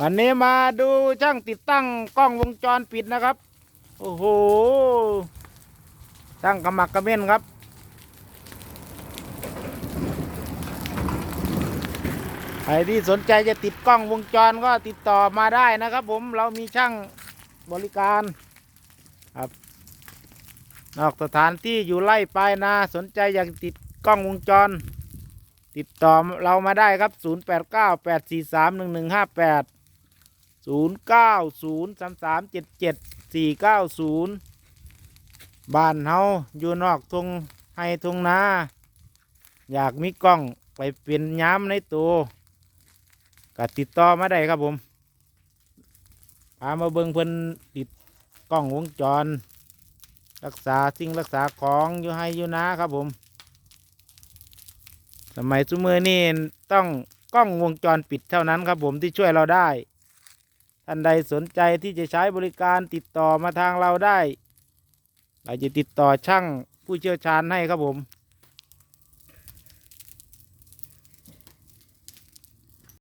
วันนี้มาดูช่างติดตั้งกล้องวงจรปิดนะครับ โอ้โหช่างกำมักกระเม่นครับ ใครที่สนใจจะติดกล้องวงจรก็ติดต่อมาได้นะครับ ผมเรามีช่างบริการครับ นอกสถานที่อยู่ไล่ปลายนาสนใจอยากติดกล้องวงจรติดต่อเรามาได้ครับ 0 8 9 8 4 3 1 1 5 8 0 9 0 3 3 7 7 4 9 0บ้านเฮาอยู่นอกทงให้ทงนาอยากมีกล้องไปเป็นย้ำในตัวก็ติดต่อมาได้ครับผมพามาเบิ่งเพิ่นติดกล้องวงจร รักษาสิ่งรักษาของอยู่ให้อยู่นะครับผม สมัยสมือนี่ต้องกล้องวงจรปิดเท่านั้นครับผมที่ช่วยเราได้ ท่านใดสนใจที่จะใช้บริการติดต่อมาทางเราได้ เราจะติดต่อช่างผู้เชี่ยวชาญให้ครับผม